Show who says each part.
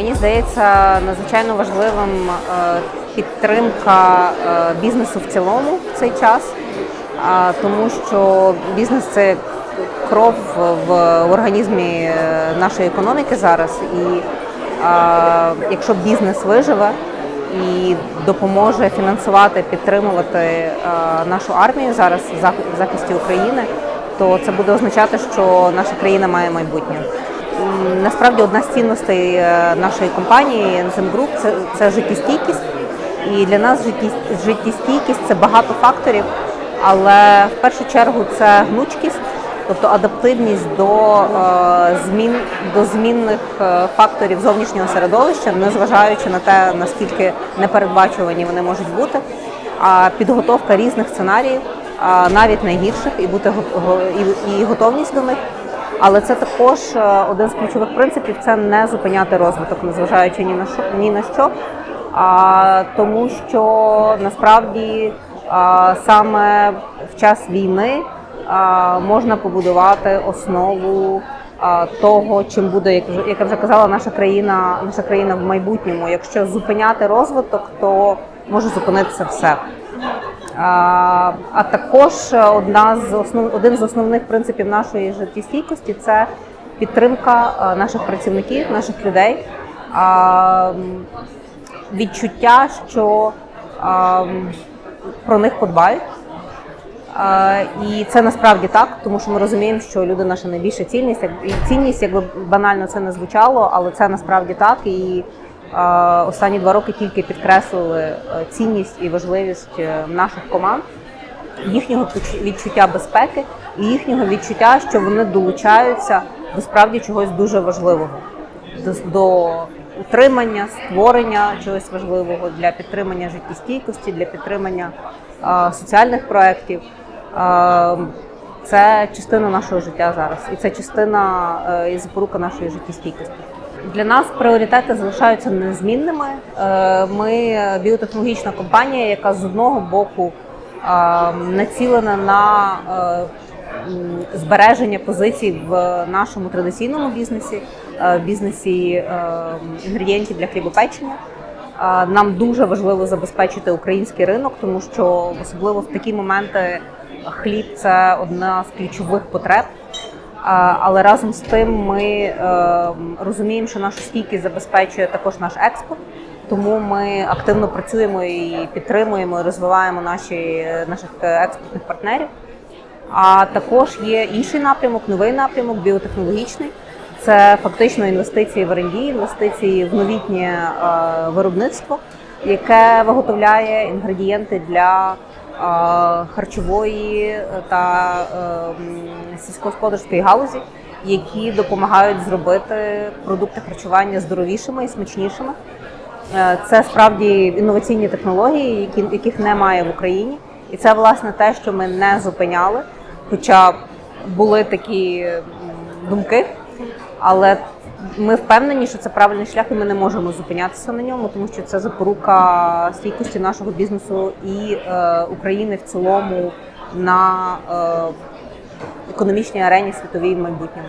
Speaker 1: Мені здається надзвичайно важливим е, підтримка е, бізнесу в цілому в цей час, тому що бізнес це кров в організмі е, нашої економіки зараз. І якщо бізнес виживе і допоможе фінансувати, підтримувати нашу армію зараз в захисті України, то це буде означати, що наша країна має майбутнє. Насправді одна з цінностей е, нашої компанії NZM Group – це, це життєстійкість. І для нас життєстійкість це багато факторів, але в першу чергу це гнучкість, тобто адаптивність до е, змін до змінних е, факторів зовнішнього середовища, незважаючи на те, наскільки непередбачувані вони можуть бути. А підготовка різних сценаріїв, навіть найгірших, і бути і готовність до них. Але це також е, один з ключових принципів це не зупиняти розвиток, незважаючи ні на що ні на що. А, тому що насправді а, саме в час війни а, можна побудувати основу а, того, чим буде, як вже як я вже казала, наша країна, наша країна в майбутньому. Якщо зупиняти розвиток, то може зупинитися все. А, також одна з основ один з основних принципів нашої життєстійкості це підтримка наших працівників, наших людей. Відчуття, що про них подбають. І це насправді так, тому що ми розуміємо, що люди наша найбільша цінність, цінність, якби банально це не звучало, але це насправді так. І останні два роки тільки підкреслили е, цінність і важливість е, наших команд, їхнього відчуття безпеки і їхнього відчуття, що вони долучаються до справді чогось дуже важливого до, утримання, створення чогось важливого для підтримання життєстійкості, для підтримання соціальних проєктів. Це частина нашого життя зараз, і це частина е, і запорука нашої життєстійкості. Для нас пріоритети залишаються незмінними. Е, Ми біотехнологічна компанія, яка з одного боку е, націлена на е, збереження позицій в нашому традиційному бізнесі, в бізнесі інгредієнтів для хлібопечення. Нам дуже важливо забезпечити український ринок, тому що особливо в такі моменти хліб це одна з ключових потреб. Але разом з тим ми е, розуміємо, що нашу стійкість забезпечує також наш експорт. Тому ми активно працюємо і підтримуємо, і розвиваємо наші наших експортних партнерів. А також є інший напрямок, новий напрямок, біотехнологічний. Це фактично інвестиції в R&D, інвестиції в новітнє е, виробництво, яке виготовляє інгредієнти для харчової та е, сільськогосподарської галузі, які допомагають зробити продукти харчування здоровішими і смачнішими. Е, Це справді інноваційні технології, яких немає в Україні. І це власне те, що ми не зупиняли, хоча були такі думки. Але ми впевнені, що це правильний шлях, і ми не можемо зупинятися на ньому, тому що це запорука стійкості нашого бізнесу і е, України в цілому на е, економічній арені світовій в майбутньому.